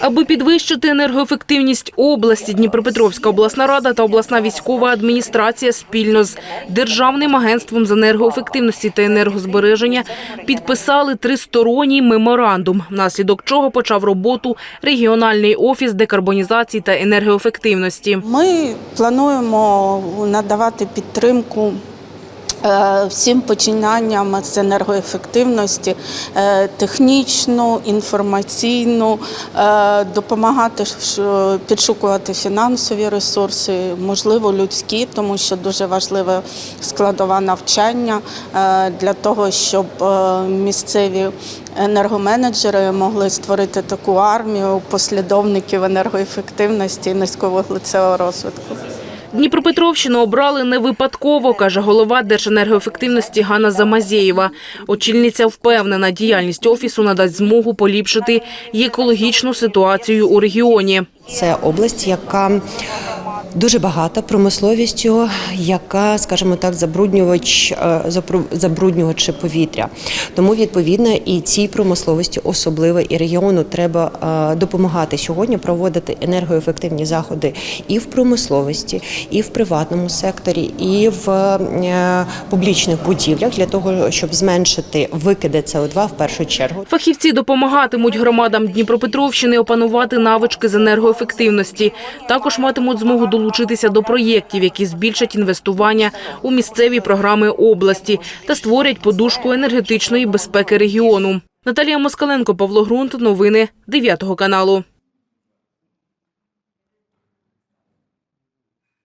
Аби підвищити енергоефективність області, Дніпропетровська обласна рада та обласна військова адміністрація спільно з Державним агентством з енергоефективності та енергозбереження підписали тристоронній меморандум, внаслідок чого почав роботу регіональний офіс декарбонізації та енергоефективності. Ми плануємо надавати підтримку. Е, Всім починанням з енергоефективності, е, технічну, інформаційну, е, допомагати підшукувати фінансові ресурси, можливо, людські, тому що дуже важлива складова навчання для того, щоб місцеві енергоменеджери могли створити таку армію послідовників енергоефективності і низьковуглецевого розвитку. Дніпропетровщину обрали не випадково, каже голова Держенергоефективності Ганна Замазєєва. Очільниця впевнена, діяльність офісу надасть змогу поліпшити екологічну ситуацію у регіоні. Це область, яка дуже багата промисловістю, яка, скажімо так, забруднювач е, забруднювачі повітря. Тому відповідно і цій промисловості, особливо і регіону, треба е, допомагати сьогодні проводити енергоефективні заходи і в промисловості, і в приватному секторі, і в е, публічних будівлях для того, щоб зменшити викиди СО2 в першу чергу. Фахівці допомагатимуть громадам Дніпропетровщини опанувати навички з енергоефективності. Також матимуть змогу долучитися до проєктів, які збільшать інвестування у місцеві програми області та створять подушку енергетичної безпеки регіону. Наталія Москаленко, Павло Грунт. Новини 9 каналу.